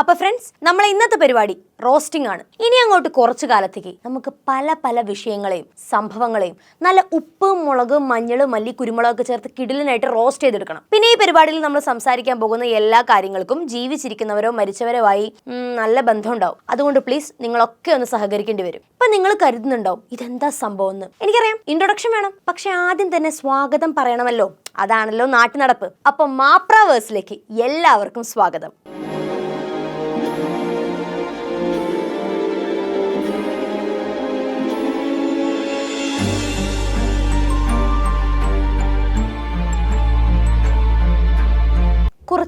അപ്പൊ ഫ്രണ്ട്സ് നമ്മളെ ഇന്നത്തെ പരിപാടി റോസ്റ്റിംഗ് ആണ്. ഇനി അങ്ങോട്ട് കുറച്ചു കാലത്തേക്ക് നമുക്ക് പല പല വിഷയങ്ങളെയും സംഭവങ്ങളെയും നല്ല ഉപ്പ് മുളക് മഞ്ഞളും മല്ലി കുരുമുളകൊക്കെ ചേർത്ത് കിടിലനായിട്ട് റോസ്റ്റ് ചെയ്തെടുക്കണം. പിന്നെ ഈ പരിപാടിയിൽ നമ്മൾ സംസാരിക്കാൻ പോകുന്ന എല്ലാ കാര്യങ്ങൾക്കും ജീവിച്ചിരിക്കുന്നവരോ മരിച്ചവരോ ആയി നല്ല ബന്ധം ഉണ്ടാവും അതുകൊണ്ട് പ്ലീസ് നിങ്ങളൊക്കെ ഒന്ന് സഹകരിക്കേണ്ടി വരും. ഇപ്പൊ നിങ്ങൾ കരുതുന്നുണ്ടാവും ഇതെന്താ സംഭവം എന്ന്? എനിക്കറിയാം ഇൻട്രൊഡക്ഷൻ വേണം. പക്ഷെ ആദ്യം തന്നെ സ്വാഗതം പറയണമല്ലോ. അതാണല്ലോ നാട്ടുനടപ്പ്. അപ്പൊ മാപ്രാവേഴ്സിലേക്ക് എല്ലാവർക്കും സ്വാഗതം.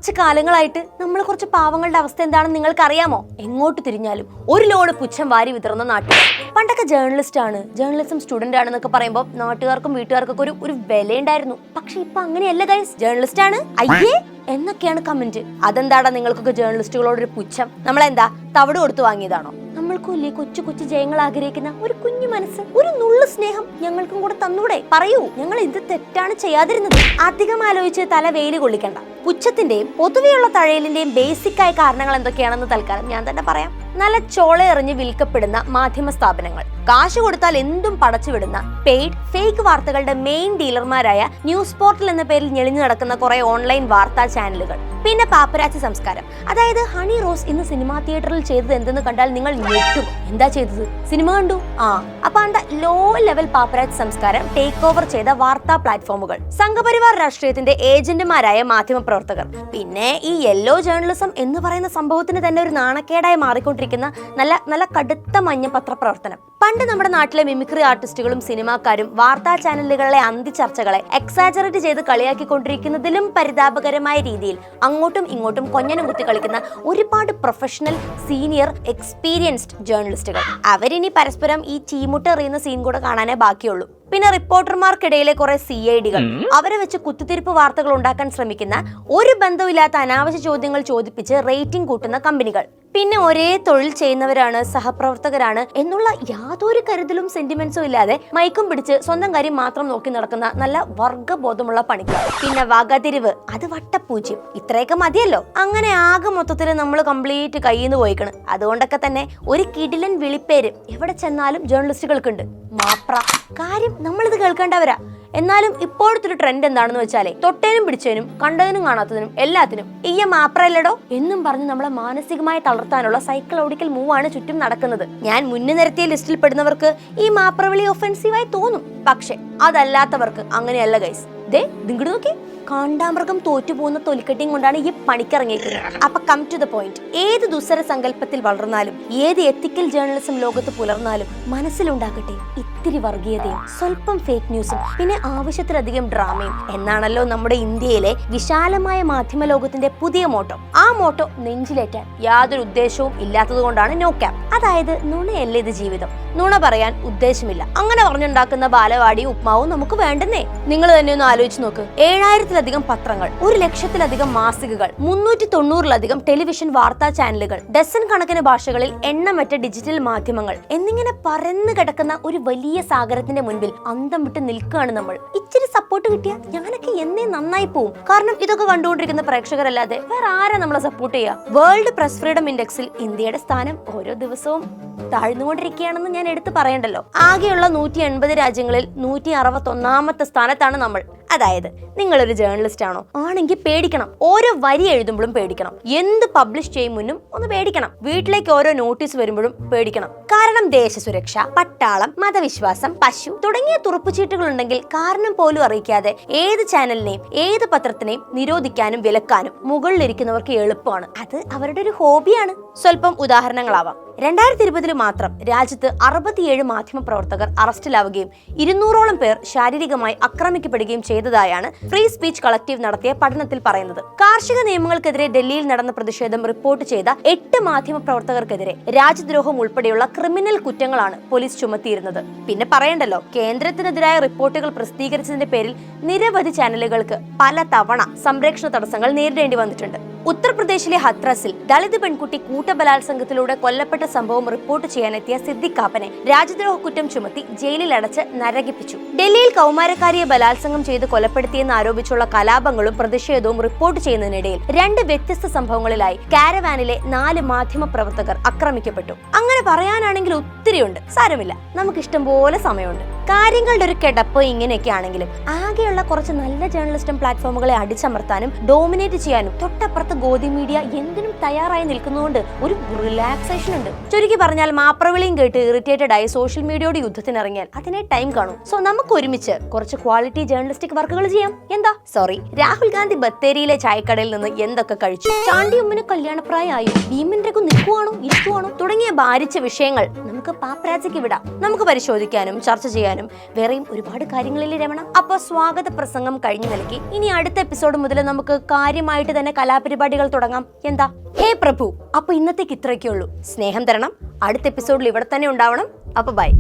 കുറച്ച് കാലങ്ങളായിട്ട് നമ്മൾ കുറച്ച് പാവങ്ങളുടെ അവസ്ഥ എന്താണെന്ന് നിങ്ങൾക്ക് അറിയാമോ എങ്ങോട്ട് തിരിഞ്ഞാലും ഒരു ലോഡ് പുച്ഛം വാരി വിതറുന്ന നാട്ടിൽ പണ്ടൊക്കെ ജേർണലിസ്റ്റ് ആണ് ജേർണലിസം സ്റ്റുഡന്റ് ആണെന്നൊക്കെ പറയുമ്പോൾ നാട്ടുകാർക്കും വീട്ടുകാർക്കൊക്കെ ഒരു ഒരു വിലയുണ്ടായിരുന്നു. പക്ഷെ ഇപ്പൊ അങ്ങനെയല്ല ഗൈസ് ജേർണലിസ്റ്റ് ആണ്. അയ്യേ! എന്നൊക്കെയാണ് കമന്റ് അതെന്താടാ നിങ്ങൾക്കൊക്കെ ജേർണലിസ്റ്റുകളോട് ഒരു പുച്ഛം? നമ്മളെന്താ തവിട് കൊടുത്തു വാങ്ങിയതാണോ? നമ്മൾക്കുമില്ലേ കൊച്ചു കൊച്ചു ജയങ്ങൾ ആഗ്രഹിക്കുന്ന ഒരു കുഞ്ഞു മനസ്സ് ഒരു നുള്ളു സ്നേഹം ഞങ്ങൾക്കും കൂടെ തന്നൂടെ. പറയൂ ഞങ്ങൾ ഇത് തെറ്റാണ് ചെയ്യാതിരുന്നത്. അധികം ആലോചിച്ച് തല വെയിൽ കൊള്ളിക്കണ്ട. പുച്ഛത്തിന്റെയും പൊതുവെയുള്ള തഴയലിന്റെയും ബേസിക്കായ കാരണങ്ങൾ എന്തൊക്കെയാണെന്ന് തൽക്കാലം ഞാൻ തന്നെ പറയാം. നല്ല ചോളയെറിഞ്ഞ് വിൽക്കപ്പെടുന്ന മാധ്യമ സ്ഥാപനങ്ങൾ. കാശ് കൊടുത്താൽ എന്തും പടച്ചുവിടുന്ന പെയ്ഡ് ഫേക്ക് വാർത്തകളുടെ മെയിൻ ഡീലർമാരായ ന്യൂസ് പോർട്ടൽ എന്ന പേരിൽ ഞെളിഞ്ഞു നടക്കുന്ന കുറെ ഓൺലൈൻ വാർത്താ ചാനലുകൾ പിന്നെ പാപ്പരാച്ചി സംസ്കാരം. അതായത് ഹണി റോസ് ഇന്ന് സിനിമാ തിയേറ്ററിൽ ചെയ്തത് എന്തെന്ന് കണ്ടാൽ നിങ്ങൾ ഞെട്ടും. എന്താ ചെയ്തത്? സിനിമ കണ്ടു? ആ. അപ്പൊ അന്ത ലോ ലെവൽ പാപ്പരാച്ചി സംസ്കാരം ടേക്ക് ഓവർ ചെയ്ത വാർത്താ പ്ലാറ്റ്ഫോമുകൾ സംഘപരിവാർ രാഷ്ട്രീയത്തിന്റെ ഏജന്റുമാരായ മാധ്യമ പ്രവർത്തകർ പിന്നെ ഈ യെല്ലോ ജേർണലിസം എന്ന് പറയുന്ന സംഭവത്തിന് തന്നെ ഒരു നാണക്കേടായി മാറിക്കൊണ്ടിരിക്കുന്ന നല്ല നല്ല കടുത്ത മഞ്ഞ പത്രപ്രവർത്തനം. പണ്ട് നമ്മുടെ നാട്ടിലെ മിമിക്രി ആർട്ടിസ്റ്റുകളും സിനിമാക്കാരും വാർത്താ ചാനലുകളിലെ അന്തി ചർച്ചകളെ എക്സാജറേറ്റ് ചെയ്ത് കളിയാക്കിക്കൊണ്ടിരിക്കുന്നതിലും പരിതാപകരമായ രീതിയിൽ അങ്ങോട്ടും ഇങ്ങോട്ടും കൊഞ്ഞനും കുത്തി കളിക്കുന്ന ഒരുപാട് പ്രൊഫഷണൽ സീനിയർ എക്സ്പീരിയൻസ്ഡ് ജേർണലിസ്റ്റുകൾ അവരിനി പരസ്പരം ഈ ചീമുട്ട എറിയുന്ന സീൻ കൂടെ കാണാനേ ബാക്കിയുള്ളൂ. പിന്നെ റിപ്പോർട്ടർമാർക്കിടയിലെ കുറെ സി ഐ ഡികൾ അവരെ വെച്ച് കുത്തിത്തിരിപ്പ് വാർത്തകൾ ഉണ്ടാക്കാൻ ശ്രമിക്കുന്ന ഒരു ബന്ധവുമില്ലാത്ത അനാവശ്യ ചോദ്യങ്ങൾ ചോദിപ്പിച്ച് റേറ്റിംഗ് കൂട്ടുന്ന കമ്പനികൾ പിന്നെ ഒരേ തൊഴിൽ ചെയ്യുന്നവരാണ് സഹപ്രവർത്തകരാണ് എന്നുള്ള യാതൊരു കരുതലും സെന്റിമെന്റ്സും ഇല്ലാതെ മൈക്കും പിടിച്ച് സ്വന്തം കാര്യം മാത്രം നോക്കി നടക്കുന്ന നല്ല വർഗബോധമുള്ള പണിക്കാർ. പിന്നെ വകതിരിവ് അത് വട്ടപ്പൂജ്യം ഇത്രയൊക്കെ മതിയല്ലോ. അങ്ങനെ ആകെ മൊത്തത്തിൽ നമ്മൾ കംപ്ലീറ്റ് കയ്യിൽ നിന്ന് പോയിക്കണ്. അതുകൊണ്ടൊക്കെ തന്നെ ഒരു കിടിലൻ വിളിപ്പേര് എവിടെ ചെന്നാലും ജേർണലിസ്റ്റുകൾക്കുണ്ട് മാപ്ര. കാര്യം നമ്മളിത് കേൾക്കേണ്ടവരാ. എന്നാലും ഇപ്പോഴത്തെ ഒരു ട്രെൻഡ് എന്താണെന്ന് വെച്ചാലേ തൊട്ടേനും പിടിച്ചതിനും കണ്ടതിനും കാണാത്തതിനും എല്ലാത്തിനും ഈ മാപ്രല്ലടോ എന്നും പറഞ്ഞ് നമ്മളെ മാനസികമായി തളർത്താനുള്ള സൈക്കോളജിക്കൽ മൂവ് ആണ് ചുറ്റും നടക്കുന്നത്. ഞാൻ മുന്നേ നിരത്തിയ ലിസ്റ്റിൽ പെടുന്നവർക്ക് ഈ മാപ്രവിളി ഒഫൻസീവായി തോന്നും. പക്ഷെ അതല്ലാത്തവർക്ക് അങ്ങനെയല്ല ഗൈസ് ദേ ദിങ്ങട് നോക്കി. കാണ്ടാമൃഗം തോറ്റുപോകുന്ന തൊലിക്കെട്ടിയും കൊണ്ടാണ് ഈ പണിക്കിറങ്ങിയിരിക്കുന്നത് അപ്പൊ കം ടു ദ പോയിന്റ് ഏത് ദുസര സങ്കല്പത്തിൽ വളർന്നാലും ഏത് എത്തിക്കൽ ജേർണലിസം ലോകത്ത് പുലർന്നാലും മനസ്സിലുണ്ടാകട്ടെ ഇത്തിരി വർഗീയതയും സ്വല്പം ഫേക്ക് ന്യൂസും പിന്നെ ആവശ്യത്തിലധികം ഡ്രാമയും എന്നാണല്ലോ നമ്മുടെ ഇന്ത്യയിലെ വിശാലമായ മാധ്യമ ലോകത്തിന്റെ പുതിയ മോട്ടോ. ആ മോട്ടോ നെഞ്ചിലേറ്റാൻ യാതൊരു ഉദ്ദേശവും ഇല്ലാത്തത് കൊണ്ടാണ് നോ ക്യാപ് അതായത് നുണയല്ല ഇത് ജീവിതം. നുണ പറയാൻ ഉദ്ദേശമില്ല. അങ്ങനെ പറഞ്ഞുണ്ടാക്കുന്ന ബാലവാടിയും ഉപ്മാവും നമുക്ക് വേണ്ടെന്നേ. നിങ്ങൾ തന്നെ ഒന്ന് ആലോചിച്ച് നോക്ക്. ഏഴായിരത്തിലധികം പത്രങ്ങൾ ഒരു ലക്ഷത്തിലധികം മാസികകൾ മുന്നൂറ്റി തൊണ്ണൂറിലധികം ടെലിവിഷൻ വാർത്താ ചാനലുകൾ ഡസൻ കണക്കിന് ഭാഷകളിൽ എണ്ണമറ്റ ഡിജിറ്റൽ മാധ്യമങ്ങൾ എന്നിങ്ങനെ പരന്നു കിടക്കുന്ന ഒരു വലിയ സാഗരത്തിന്റെ മുൻപിൽ അന്തം വിട്ട് നിൽക്കുകയാണ് നമ്മൾ. ഇച്ചിരി സപ്പോർട്ട് കിട്ടിയാൽ ഞാനൊക്കെ എന്നേ നന്നായി പോവും. കാരണം ഇതൊക്കെ കണ്ടുകൊണ്ടിരിക്കുന്ന പ്രേക്ഷകരല്ലാതെ വേറെ ആരാ നമ്മളെ സപ്പോർട്ട് ചെയ്യുക വേൾഡ് പ്രസ് ഫ്രീഡം ഇൻഡെക്സിൽ ഇന്ത്യയുടെ സ്ഥാനം ഓരോ ദിവസവും താഴ്ന്നുകൊണ്ടിരിക്കുകയാണെന്ന് ഞാൻ എടുത്തു പറയണ്ടല്ലോ. ആകെയുള്ള നൂറ്റി എൺപത് രാജ്യങ്ങളിൽ നൂറ്റി അറുപത്തി ഒന്നാമത്തെ സ്ഥാനത്താണ് നമ്മൾ. അതായത് നിങ്ങളൊരു ജേർണലിസ്റ്റ് ആണോ? ആണെങ്കിൽ പേടിക്കണം. ഓരോ വരി എഴുതുമ്പോഴും പേടിക്കണം. എന്ത് പബ്ലിഷ് ചെയ്യും മുന്നും ഒന്ന് പേടിക്കണം. വീട്ടിലേക്ക് ഓരോ നോട്ടീസ് വരുമ്പോഴും പേടിക്കണം. കാരണം ദേശസുരക്ഷ പട്ടാളം മതവിശ്വാസം പശു തുടങ്ങിയ തുറപ്പുചീട്ടുകൾ ഉണ്ടെങ്കിൽ കാരണം പോലും അറിയിക്കാതെ ഏത് ചാനലിനെയും ഏത് പത്രത്തിനെയും നിരോധിക്കാനും വിലക്കാനും മുകളിലിരിക്കുന്നവർക്ക് എളുപ്പമാണ്. അത് അവരുടെ ഒരു ഹോബിയാണ് സ്വല്പം ഉദാഹരണങ്ങളാവാം. രണ്ടായിരത്തി ഇരുപതിൽ മാത്രം രാജ്യത്ത് അറുപത്തിയേഴ് മാധ്യമ പ്രവർത്തകർ അറസ്റ്റിലാവുകയും ഇരുന്നൂറോളം പേർ ശാരീരികമായി ആക്രമിക്കപ്പെടുകയും ചെയ്തതായാണ് ഫ്രീ സ്പീച്ച് കളക്റ്റീവ് നടത്തിയ പഠനത്തിൽ പറയുന്നത്. കാർഷിക നിയമങ്ങൾക്കെതിരെ ഡൽഹിയിൽ നടന്ന പ്രതിഷേധം റിപ്പോർട്ട് ചെയ്ത എട്ട് മാധ്യമ പ്രവർത്തകർക്കെതിരെ രാജ്യദ്രോഹം ഉൾപ്പെടെയുള്ള ക്രിമിനൽ കുറ്റങ്ങളാണ് പോലീസ് ചുമത്തിയിരുന്നത്. പിന്നെ പറയണ്ടല്ലോ കേന്ദ്രത്തിനെതിരായ റിപ്പോർട്ടുകൾ പ്രസിദ്ധീകരിച്ചതിന്റെ പേരിൽ നിരവധി ചാനലുകൾക്ക് പല തവണ സംരക്ഷണ തടസ്സങ്ങൾ നേരിടേണ്ടി വന്നിട്ടുണ്ട്. ഉത്തർപ്രദേശിലെ ഹത്രസിൽ ദളിത് പെൺകുട്ടി കൂട്ടബലാത്സംഗത്തിലൂടെ കൊല്ലപ്പെട്ട സംഭവം റിപ്പോർട്ട് ചെയ്യാനെത്തിയ സിദ്ദിഖ് കാപ്പനെ രാജ്യദ്രോഹ കുറ്റം ചുമത്തി ജയിലിൽ അടച്ച് നരകിപ്പിച്ചു. ഡൽഹിയിൽ കൗമാരക്കാരിയെ ബലാത്സംഗം ചെയ്ത് കൊലപ്പെടുത്തിയെന്ന് ആരോപിച്ചുള്ള കലാപങ്ങളും പ്രതിഷേധവും റിപ്പോർട്ട് ചെയ്യുന്നതിനിടയിൽ രണ്ട് വ്യത്യസ്ത സംഭവങ്ങളിലായി കാരവാനിലെ നാല് മാധ്യമ പ്രവർത്തകർ ആക്രമിക്കപ്പെട്ടു. അങ്ങനെ പറയാനാണെങ്കിൽ ഒത്തിരിയുണ്ട്. സാരമില്ല. നമുക്ക് ഇഷ്ടം പോലെ സമയമുണ്ട്. കാര്യങ്ങളുടെ ഒരു കിടപ്പ് ഇങ്ങനെയൊക്കെ ആണെങ്കിലും ആകെയുള്ള കുറച്ച് നല്ല ജേർണലിസ്റ്റും പ്ലാറ്റ്ഫോമുകളെ അടിച്ചമർത്താനും ഡോമിനേറ്റ് ചെയ്യാനും തൊട്ടപ്പുറത്ത് ഗോതി മീഡിയ എന്തിനും തയ്യാറായി നിൽക്കുന്നതുകൊണ്ട് ഒരു റിലാക്സേഷൻ ഉണ്ട്. ചുരുക്കി പറഞ്ഞാൽ മാപ്രവിളിയും കേട്ട് ഇറിറ്റേറ്റഡ് ആയി സോഷ്യൽ മീഡിയയോട് യുദ്ധത്തിന് ഇറങ്ങിയാൽ അതിനെ ടൈം കാണും. സോ നമുക്ക് ഒരുമിച്ച് കുറച്ച് ക്വാളിറ്റി ജേർണലിസ്റ്റിക് വർക്കുകൾ ചെയ്യാം. എന്താ? സോറി രാഹുൽ ഗാന്ധി ബത്തേരിയിലെ ചായക്കടയിൽ നിന്ന് എന്തൊക്കെ കഴിച്ചു? ചാണ്ടി ഉമ്മന് കല്യാണപ്രായമായോ? ഭീമൻ രഘു നിൽക്കുവാണോ? ഇരിക്കുവാണോ? തുടങ്ങിയ ഭാരിച്ച വിഷയങ്ങൾ നമുക്ക് പാപ്പരാജയ്ക്ക് വിടാം. നമുക്ക് പരിശോധിക്കാനും ചർച്ച ചെയ്യാനും. വേറെയും ഒരുപാട് കാര്യങ്ങളിലെ രമണ? അപ്പൊ സ്വാഗത പ്രസംഗം കഴിഞ്ഞു നൽകി ഇനി അടുത്ത എപ്പിസോഡ് മുതൽ നമുക്ക് കാര്യമായിട്ട് തന്നെ കലാപരിപാടികൾ തുടങ്ങാം. എന്താ? ഹേ പ്രഭു അപ്പൊ ഇന്നത്തേക്ക് ഇത്രയൊക്കെ ഉള്ളൂ സ്നേഹം തരണം. അടുത്ത എപ്പിസോഡിൽ ഇവിടെ തന്നെ ഉണ്ടാവണം. അപ്പൊ ബൈ.